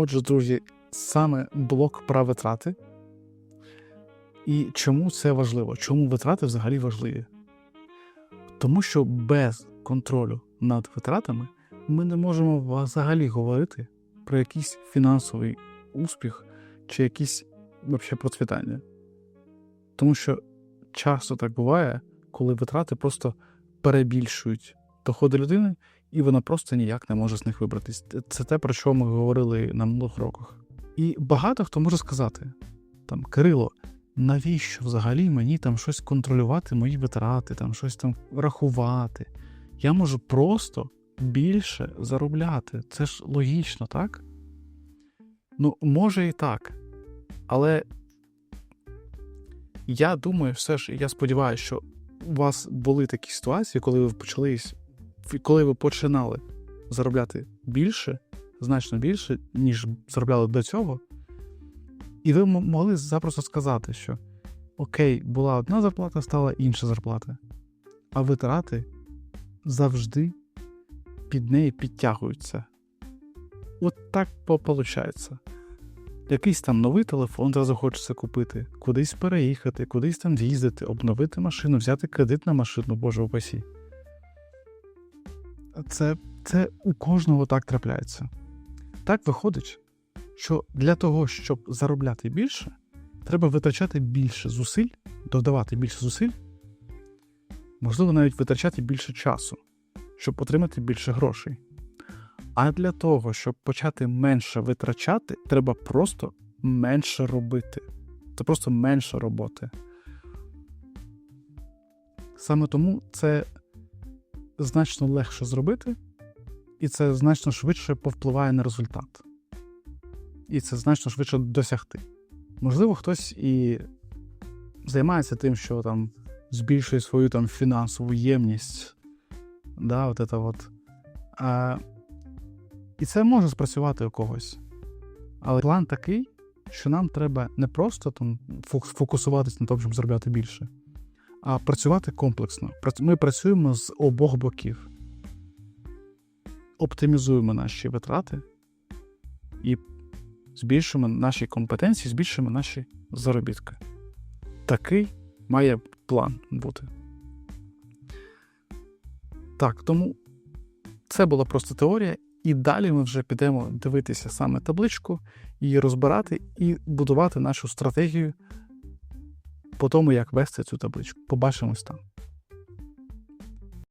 Отже, друзі, саме блок про витрати. І чому це важливо? Чому витрати взагалі важливі? Тому що без контролю над витратами ми не можемо взагалі говорити про якийсь фінансовий успіх чи якісь процвітання. Тому що часто так буває, коли витрати просто перебільшують доходи людини, і вона просто ніяк не може з них вибратись. Це те, про що ми говорили на минулих роках. І багато хто може сказати: там, Кирило, навіщо взагалі мені там щось контролювати, мої витрати, там щось там рахувати? Я можу просто більше заробляти. Це ж логічно, так? Ну, може і так. Але я думаю, все ж, я сподіваюся, що у вас були такі ситуації, коли ви почали, коли ви починали заробляти більше, значно більше, ніж заробляли до цього. І ви могли запросто сказати, що окей, була одна зарплата, стала інша зарплата. А витрати завжди під неї підтягуються. От так виходить. Якийсь там новий телефон зразу хочеться купити, кудись переїхати, кудись там з'їздити, обновити машину, взяти кредит на машину, боже упасі. Це, це у кожного так трапляється. Так виходить, що для того, щоб заробляти більше, треба витрачати більше зусиль, додавати більше зусиль, можливо, навіть витрачати більше часу, щоб отримати більше грошей. А для того, щоб почати менше витрачати, треба просто менше робити. Це просто менше роботи. Саме тому це значно легше зробити, і це значно швидше повпливає на результат. І це значно швидше досягти. Можливо, хтось і займається тим, що там збільшує свою там фінансову ємність. Да, от це от. А, і це може спрацювати у когось. Але план такий, що нам треба не просто там фокусуватися на тому, щоб заробляти більше, а працювати комплексно. Ми працюємо з обох боків, оптимізуємо наші витрати і збільшуємо наші компетенції, збільшуємо наші заробітки. Такий має план бути. Так, тому це була просто теорія. І далі ми вже підемо дивитися саме табличку, її розбирати і будувати нашу стратегію по тому, як вести цю табличку. Побачимось там.